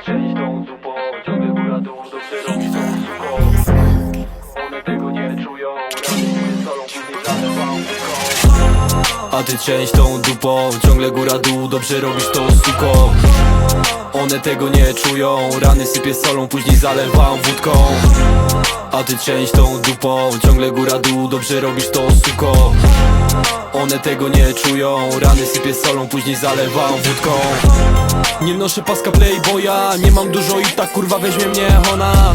część tą dupą Ciągle góra dół, dobrze robisz tą suką One tego nie czują Rany solą, później zalewam wódką A ty część tą dupą Ciągle góra dół, dobrze robisz to suko One tego nie czują Rany sypię solą, później zalewam wódką. A ty część tą dupą Ciągle góra dół, dobrze robisz to suko One tego nie czują. Rany sypię solą, później zalewam wódką. Nie noszę paska playboya Nie mam dużo i tak kurwa weźmie mnie ona.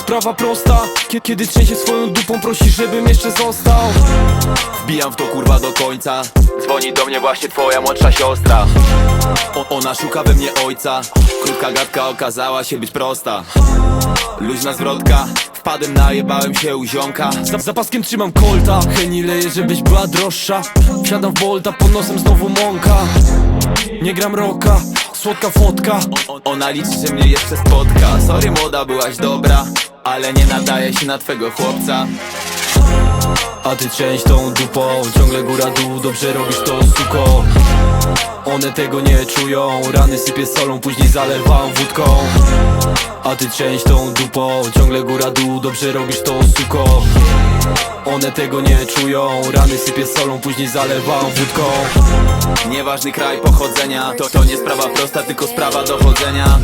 Sprawa prosta, kie- kiedy trzęsie swoją dupą Prosi, żebym jeszcze został. Wbijam w to kurwa do końca. Dzwoni do mnie właśnie twoja młodsza siostra Ona szuka we mnie ojca. Krótka gadka okazała się być prosta. Luźna zwrotka Wpadłem, najebałem się u ziomka. Za, za paskiem trzymam kolta. Heni leje, żebyś była droższa. Wsiadam w bolta, pod nosem znowu mąka. Nie gram roka Słodka fotka. Ona liczy, że mnie jeszcze spotka. Sorry młoda, byłaś dobra Ale nie nadaje się na twego chłopca. A ty część tą dupą. Ciągle góra dół, dobrze robisz to suko One tego nie czują. Rany sypię solą, później zalewam wódką. A ty część tą dupą. Ciągle góra dół, dobrze robisz to suko One tego nie czują. Rany sypię solą, później zalewam wódką. Nieważny kraj pochodzenia. To, to nie sprawa prosta, tylko sprawa dochodzenia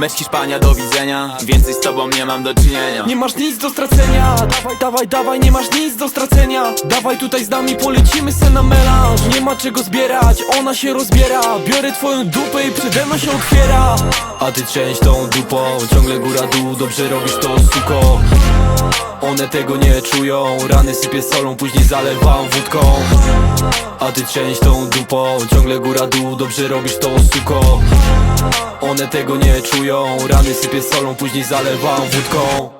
Mecz Hiszpania, do widzenia. Więcej z tobą nie mam do czynienia. Nie masz nic do stracenia. Dawaj, dawaj, dawaj, nie masz nic do stracenia. Dawaj tutaj z nami, polecimy se na melanż. Nie ma czego zbierać, ona się rozbiera. Biorę twoją dupę i przede mną się otwiera. A ty część tą dupą Ciągle góra dół, dobrze robisz to suko. One tego nie czują. Rany sypię solą, później zalewam wódką. A ty część tą dupą Ciągle góra dół, dobrze robisz to suko One tego nie czują. Rany sypię solą, później zalewam wódką